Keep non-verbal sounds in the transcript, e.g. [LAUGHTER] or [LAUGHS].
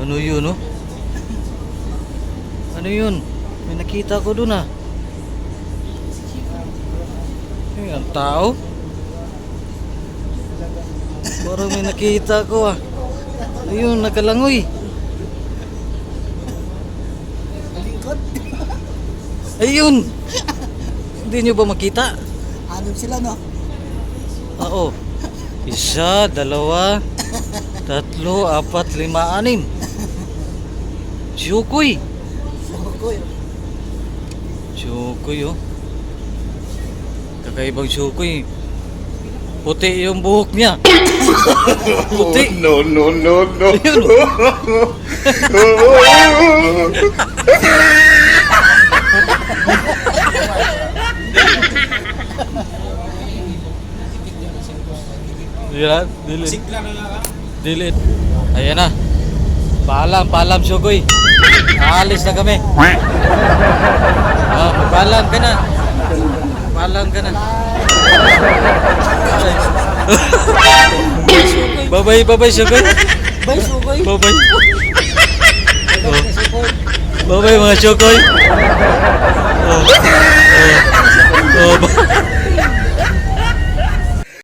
Ano yun, oh? Ano yun? May nakita ko dun, ah. Ay, ang tao? Parang may nakita ko, ah. Ayun, nakalangoy. Ayun! Hindi nyo ba makita? Anim sila, no? Oo. Isa, dalawa, tatlo, apat, lima, anim. Siyukoy. Sukoy. Siyukoy, oh. Kakaibang siyukoy. Puti yung buhok niya. [LAUGHS] Puti. No, no, no, no. Ayun, oh. [LAUGHS] Dilat, dilit. Dilit. Ayan na. Paalam, paalam, Shukoy. Aalis na kami. Ah, paalam ka na. Paalam ka na. Babay, babay, Shukoy. Bay, sukoy. Babay. Oh. Babay mga Shukoy. Oh. Oh. Oh. ba-